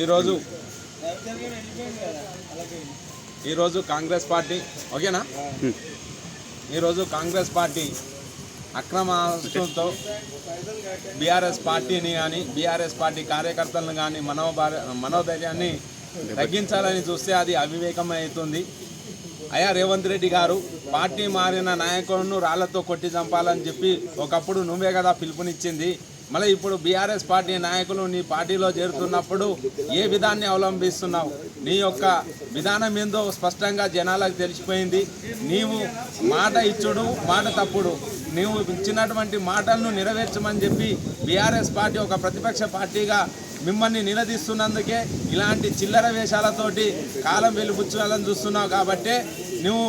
ఈరోజు ఈరోజు కాంగ్రెస్ పార్టీ ఓకేనా? ఈరోజు కాంగ్రెస్ పార్టీ అక్రమ బీఆర్ఎస్ పార్టీని కానీ బీఆర్ఎస్ పార్టీ కార్యకర్తలను కానీ మనోభార మనోధైర్యాన్ని తగ్గించాలని చూస్తే అది అవివేకమవుతుంది అయా రేవంత్ రెడ్డి గారు పార్టీ మారిన నాయకులను రాళ్ళతో కొట్టి చంపాలని చెప్పి ఒకప్పుడు నువ్వే కదా పిలుపునిచ్చింది. మళ్ళీ ఇప్పుడు బీఆర్ఎస్ పార్టీ నాయకులు నీ పార్టీలో చేరుతున్నప్పుడు ఏ విధాన్ని అవలంబిస్తున్నావు? నీ యొక్క విధానం ఏందో స్పష్టంగా జనాలకు తెలిసిపోయింది. నీవు మాట ఇచ్చుడు మాట తప్పుడు. నీవు ఇచ్చినటువంటి మాటలను నెరవేర్చమని చెప్పి బీఆర్ఎస్ పార్టీ ఒక ప్రతిపక్ష పార్టీగా మిమ్మల్ని నిలదీస్తున్నందుకే ఇలాంటి చిల్లర వేషాలతోటి కాలం వెలుపుచ్చాలని చూస్తున్నావు కాబట్టే నువ్వు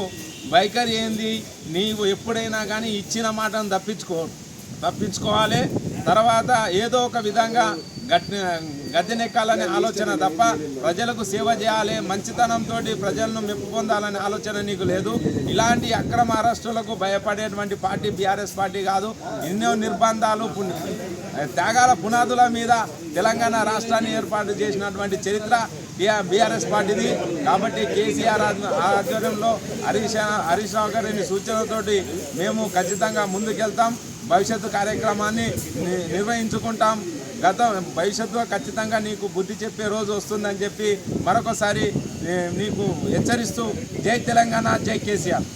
వైఖరి ఏంది? నీవు ఎప్పుడైనా కానీ ఇచ్చిన మాటను తప్పించుకో తప్పించుకోవాలి. తర్వాత ఏదో ఒక విధంగా గద్దెనెక్కాలనే ఆలోచన తప్ప ప్రజలకు సేవ చేయాలి మంచితనంతో ప్రజలను మెప్పు పొందాలనే ఆలోచన నీకు లేదు. ఇలాంటి అక్రమ అరెస్టులకు భయపడేటువంటి పార్టీ బీఆర్ఎస్ పార్టీ కాదు. ఎన్నో నిర్బంధాలు పుణ్య త్యాగాల పునాదుల మీద తెలంగాణ రాష్ట్రాన్ని ఏర్పాటు చేసినటువంటి చరిత్ర బీఆర్ఎస్ పార్టీది. కాబట్టి కేసీఆర్ ఆధ్వర్యంలో హరీష్ హరీష్ రావు గారి సూచనలతోటి మేము ఖచ్చితంగా ముందుకెళ్తాం. భవిష్యత్తు కార్యక్రమాన్ని నిర్వహించుకుంటాం. గత భవిష్యత్తులో ఖచ్చితంగా నీకు బుద్ధి చెప్పే రోజు వస్తుందని చెప్పి మరొకసారి నీకు హెచ్చరిస్తూ జై తెలంగాణ జై కేసీఆర్.